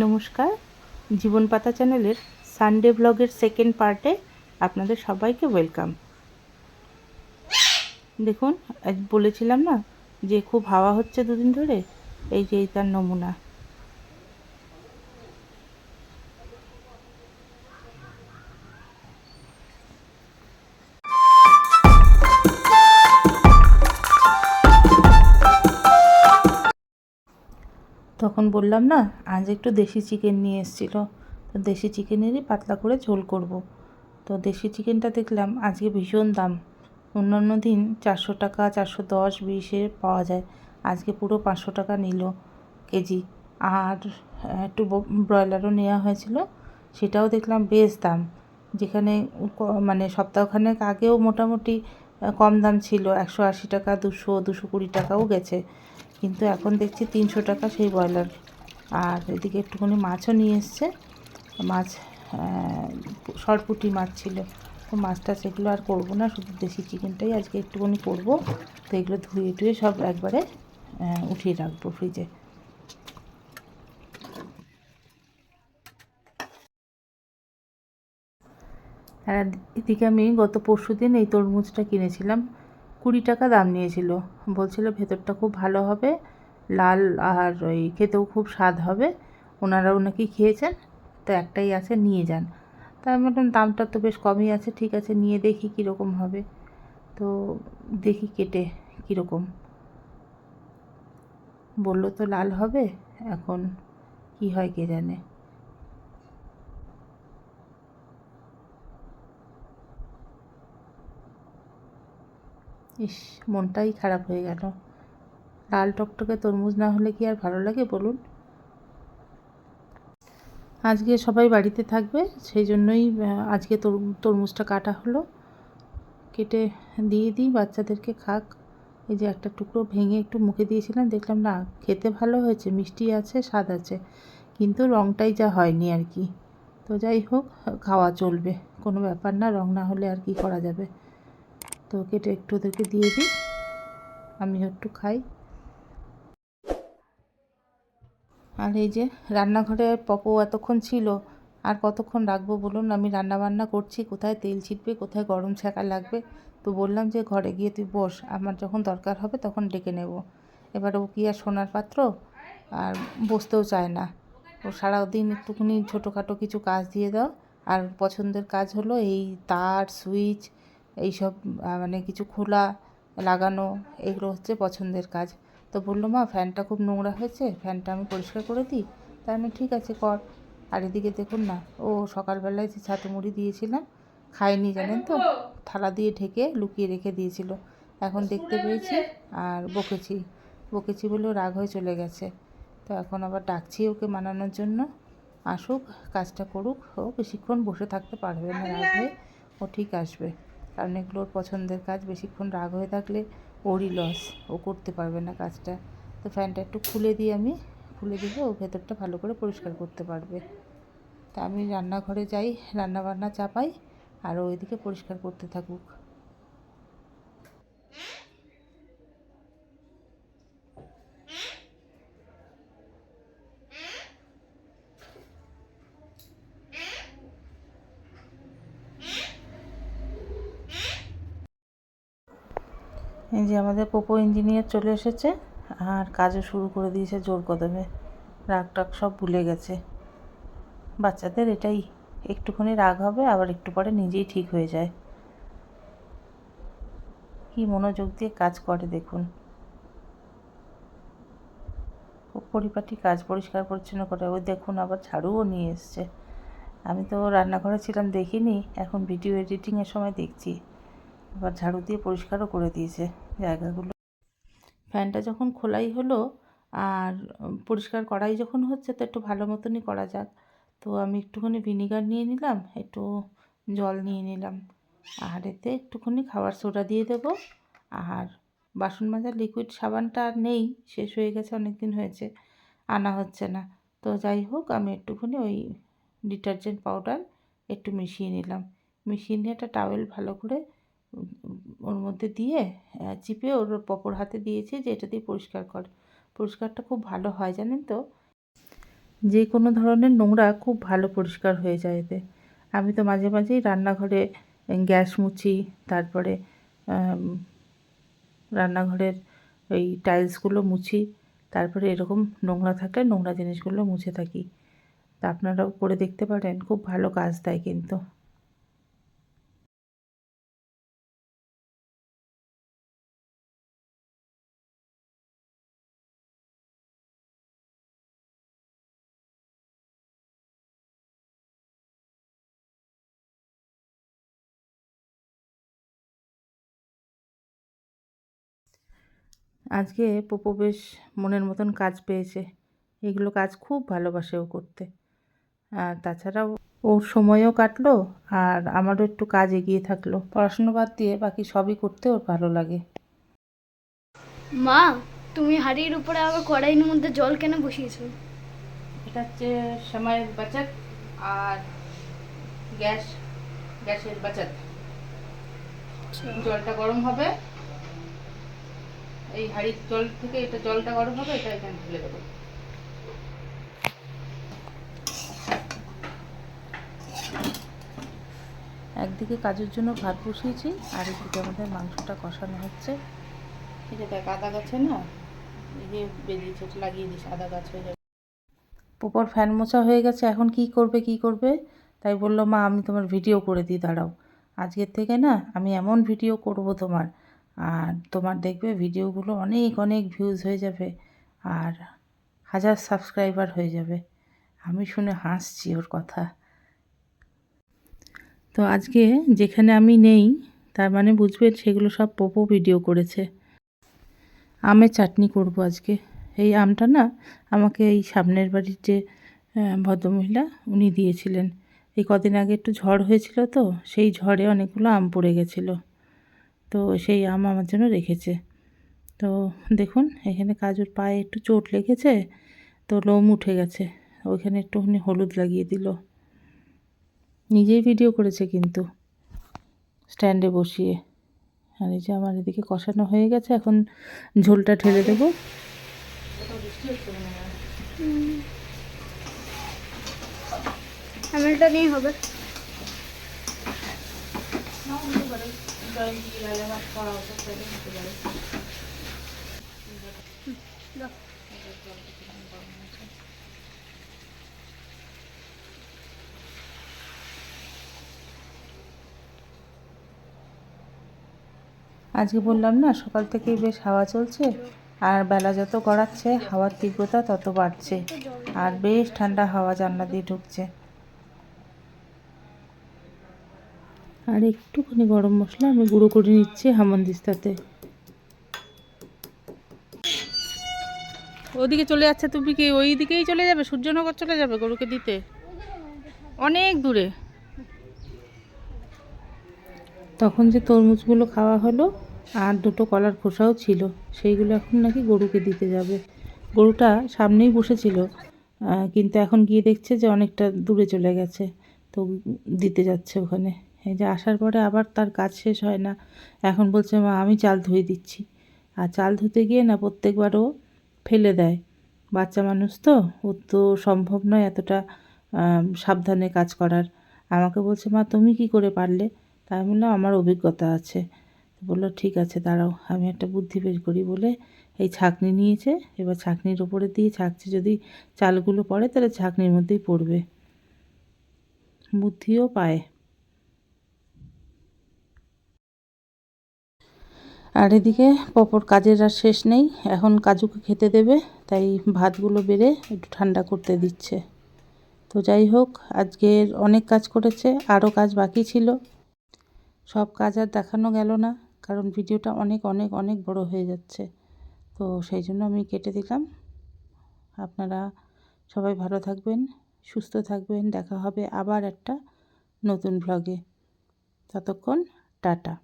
নমস্কার। জীবন পাতা চ্যানেলের সানডে ব্লগের সেকেন্ড পার্টে আপনাদের সবাইকে ওয়েলকাম দেখুন বলেছিলাম না যে খুব হাওয়া হচ্ছে দুদিন ধরে? এই যে তার নমুনা। তখন বললাম, না, আজ একটু দেশি চিকেন নিয়ে এসেছিল। তো দেশি চিকেনেরই পাতলা করে ঝোল করব। তো দেশি চিকেনটা দেখলাম, আজকে ভীষণ দাম। অন্যান্য দিন চারশো টাকা, চারশো দশ, বিশে পাওয়া যায়। আজকে পুরো পাঁচশো টাকা নিল কেজি। আর একটু ব্রয়লারও নেওয়া হয়েছিল। সেটাও দেখলাম বেশ দাম। যেখানে মানে সপ্তাহখানেক আগেও মোটামুটি কম দাম ছিল। একশো আশি টাকা, দুশো দুশো কুড়ি টাকাও গেছে। কিন্তু এখন দেখছি তিনশো টাকা সেই ব্রয়লার। আর এদিকে একটুখানি মাছও নিয়ে এসছে। মাছ সরপুটি মাছ ছিল। তো মাছটা সেগুলো আর করব না, শুধু দেশি চিকেনটাই আজকে একটুখানি করব। তো এগুলো ধুয়ে টুয়ে সব একবারে উঠিয়ে রাখব ফ্রিজে এদিকে আমি গত পরশু দিন এই তরমুজটা কিনেছিলাম। কুড়ি টাকা দাম নিয়েছিল। বলছিল, ভেতরটা খুব ভালো হবে, লাল আর ওই খেতেও খুব স্বাদ হবে। ওনারাও নাকি খেয়েছেন, তো একটাই আছে, নিয়ে যান। তা আমি বললাম, দামটা তো বেশ কমই আছে, ঠিক আছে, নিয়ে দেখি কীরকম হবে। তো দেখি কেটে কীরকম। বলল, তো লাল হবে, এখন কি হয় কে জানে? ইস, মনটাই খারাপ হয়ে গেল। লাল টকটকে তরমুজ না হলে কি আর ভালো লাগে বলুন? আজকে সবাই বাড়িতে থাকবে, সেই জন্যই আজকে তর- তরমুজটা কাটা হলো। কেটে দিয়ে দিই, বাচ্চাদেরকে খাক। এই যে একটা টুকরো ভেঙে একটু মুখে দিয়েছিলাম, দেখলাম না, খেতে ভালো হয়েছে, মিষ্টি আছে, স্বাদ আছে। কিন্তু রঙটাই যা হয়নি আর কি। তো যাই হোক, খাওয়া চলবে, কোনো ব্যাপার না, রং না হলে আর কি করা যাবে। তো কেটে একটু ওদেরকে দিয়ে দিই। আমিও একটু খাই। আর এই যে রান্নাঘরে পপো এতক্ষণ ছিল, আর কতক্ষণ রাখব বলুন? আমি রান্না বান্না করছি, কোথায় তেল ছিটবে, কোথায় গরম ছ্যাঁকা লাগবে? তো বললাম যে ঘরে গিয়ে তুই বস, আমার যখন দরকার হবে তখন ডেকে নেব। এবার ও কি আর সোনার পাত্র? আর বসতেও চায় না। ও সারাদিন একটুখানি ছোটোখাটো কিছু কাজ দিয়ে দাও। আর পছন্দের কাজ হলো এই তার, সুইচ এইসব মানে কিছু খোলা লাগানো এগুলো হচ্ছে পছন্দের কাজ। তো বলল মা ফ্যানটা খুব নোংরা হয়েছে ফ্যানটা আমি পরিষ্কার করে দিই তা আমি ঠিক আছে কর। আর এদিকে দেখুন না ও সকালবেলায় যে ছাতু মুড়ি দিয়েছিলাম খায়নি জানেন তো থালা দিয়ে ঢেকে লুকিয়ে রেখে দিয়েছিল। এখন দেখতে পেয়েছি আর বকেছি বকেছি বলেও রাগ হয়ে চলে গেছে। তো এখন আবার ডাকছি ওকে মানানোর জন্য আসুক কাজটা করুক ও বেশিক্ষণ বসে থাকতে পারবে না রাগ হয়ে ও ঠিক আসবে। কারণ এগুলো ওর পছন্দের কাজ বেশিক্ষণ রাগ হয়ে থাকলে ওরই লস ও করতে পারবে না কাজটা। তো ফ্যানটা একটু খুলে দিই আমি, খুলে দিলে ও ভেতরটা ভালো করে পরিষ্কার করতে পারবে। তা আমি রান্নাঘরে যাই, রান্নাবান্না চাপাই, আর ওইদিকে পরিষ্কার করতে থাকুক। এই যে আমাদের পোপো ইঞ্জিনিয়ার চলে এসেছে আর কাজও শুরু করে দিয়েছে, জোর কদমে। রাগ টাগ সব ভুলে গেছে। বাচ্চাদের এটাই, একটুখানি রাগ হবে, আবার একটু পরে নিজেই ঠিক হয়ে যায়। কি মনোযোগ দিয়ে কাজ করে দেখুন। খুব পরিপাটি কাজ পরিষ্কার পরিচ্ছন্ন করে। ওই দেখুন আবার ঝাড়ুও নিয়ে এসছে। আমি তো রান্নাঘরে ছিলাম দেখিনি, এখন ভিডিও এডিটিংয়ের সময় দেখছি। আবার ঝাড়ু দিয়ে পরিষ্কারও করে দিয়েছে জায়গাগুলো। ফ্যানটা যখন খোলাই হলো আর পরিষ্কার করাই যখন হচ্ছে, তো একটু ভালো মতনই করা যাক। তো আমি একটুখানি ভিনিগার নিয়ে নিলাম, একটু জল নিয়ে নিলাম। আর এতে একটুখানি খাবার সোডা দিয়ে দেবো। আর বাসন মাজার লিকুইড সাবানটা আর নেই, শেষ হয়ে গেছে অনেক দিন হয়েছে, আনা হচ্ছে না। তো যাই হোক, আমি একটুখানি ওই ডিটারজেন্ট পাউডার একটু মিশিয়ে নিলাম। মিশিয়ে নিয়ে একটা টাওয়েল ভালো করে ওর মধ্যে দিয়ে চিপে ওর পপর হাতে দিয়েছি যে এটা দিয়ে পরিষ্কার কর। পরিষ্কারটা খুব ভালো হয়, জানেন তো? যে কোনো ধরনের নোংরা খুব ভালো পরিষ্কার হয়ে যায় এতে। আমি তো মাঝে মাঝেই রান্নাঘরে গ্যাস মুছি, তারপরে রান্নাঘরের ওই টাইলসগুলো মুছি, তারপরে এরকম নোংরা থাকলে নোংরা জিনিসগুলো মুছে থাকি। তা আপনারাও করে দেখতে পারেন, খুব ভালো কাজ দেয় কিন্তু। আজকে পপু বেশ মনের মতন কাজ পেয়েছে। এগুলো কাজ খুব ভালোবাসে ও করতে। আর তাছাড়াও ওর সময়ও কাটলো আর আমারও একটু কাজ এগিয়ে থাকল। পড়াশুনো বাদ দিয়ে বাকি সবই করতে ওর ভালো লাগে। মা তুমি হাঁড়ির উপরে আবার কড়াইয়ের মধ্যে জল কেন বসিয়েছো? এটা হচ্ছে সময়ের বাচত আর গ্যাস গ্যাসের বাচত। জলটা গরম হবে। এই হাঁড়ির জল থেকে এটা জলটা গরম হবে এটা এখানে ঢেলে দেবো। একদিকে কাজের জন্য ভাত বসিয়েছি আর একদিকে আমাদের মাংসটা কষানো হচ্ছে। এই যে দেখ আদা গাছে না এই যে বেরিয়েছে লাগিয়ে দিস আদা গাছ হয়ে যাবে। পোপর ফ্যান মোছা হয়ে গেছে এখন কি করবে কি করবে? তাই বলল মা আমি তোমার ভিডিও করে দিই দাঁড়াও। আজকের থেকে না আমি এমন ভিডিও করব তোমার আর তোমার দেখবে ভিডিওগুলো অনেক অনেক ভিউজ হয়ে যাবে আর হাজার সাবস্ক্রাইবার হয়ে যাবে। আমি শুনে হাসছি ওর কথা। তো আজকে যেখানে আমি নেই, তার মানে বুঝবেন সেগুলো সব পোপো ভিডিও করেছে। আমের চাটনি করব আজকে। এই আমটা না আমাকে এই সামনের বাড়ির যে ভদ্রমহিলা উনি দিয়েছিলেন। এই কদিন আগে একটু ঝড় হয়েছিল তো, সেই ঝড়ে অনেকগুলো আম পড়ে গেছিল। তো সেই আম আমার জন্য রেখেছে। তো দেখুন, এখানে কাজুর পায়ে একটু চোট লেগেছে, তো লোম উঠে গেছে। ওইখানে একটুখানি হলুদ লাগিয়ে দিল। নিজেই ভিডিও করেছে কিন্তু, স্ট্যান্ডে বসিয়ে। আর এই যে আমার এদিকে কষানো হয়ে গেছে, এখন ঝোলটা ঢেলে দেবো। আমেলটা নিয়ে হবে। আজকে বললাম না, সকাল থেকেই বেশ হাওয়া চলছে, আর বেলা যত গড়াচ্ছে, হাওয়ার তীব্রতা তত বাড়ছে, আর বেশ ঠান্ডা হাওয়া জানলা দিয়ে ঢুকছে। আর একটুখানি গরম মশলা আমি গুঁড়ো করে নিচ্ছি হামন্দিস্তাতে ওদিকে চলে যাচ্ছে তুমি কি ওই দিকেই চলে যাবে? সূর্যনগর চলে যাবে গরুকে দিতে? অনেক দূরে। তখন যে তরমুজগুলো খাওয়া হলো আর দুটো কলার খোসাও ছিল, সেইগুলো এখন নাকি গরুকে দিতে যাবে। গরুটা সামনেই বসেছিল কিন্তু এখন গিয়ে দেখছে যে অনেকটা দূরে চলে গেছে, তো দিতে যাচ্ছে ওখানে। এই যে আসার পরে আবার তার কাজ শেষ হয় না। এখন বলছে, মা, আমি চাল ধুয়ে দিচ্ছি। আর চাল ধুতে গিয়ে না প্রত্যেকবারও ফেলে দেয়। বাচ্চা মানুষ তো ওর তো সম্ভব নয় এতটা সাবধানে কাজ করার। আমাকে বলছে, মা, তুমি কি করে পারলে? তাই বললাম, আমার অভিজ্ঞতা আছে। বলল, ঠিক আছে, দাঁড়াও, আমি একটা বুদ্ধি বের করি। বলে এই ছাঁকনি নিয়েছে। এবার ছাঁকনির ওপরে দিয়ে ছাঁকছে, যদি চালগুলো পড়ে, তাহলে ছাঁকনির মধ্যেই পড়বে। বুদ্ধিও পায়। আর এদিকে পপর কাজের আর শেষ নেই, এখন কাজুকে খেতে দেবে, তাই ভাতগুলো বেড়ে একটু ঠান্ডা করতে দিচ্ছে। তো যাই হোক, আজকের অনেক কাজ করেছে, আরও কাজ বাকি ছিল। সব কাজ আর দেখানো গেল না, কারণ ভিডিওটা অনেক অনেক অনেক বড় হয়ে যাচ্ছে। তো সেই জন্য আমি কেটে দিলাম। আপনারা সবাই ভালো থাকবেন, সুস্থ থাকবেন, দেখা হবে আবার একটা নতুন ব্লগে ততক্ষণ টাটা।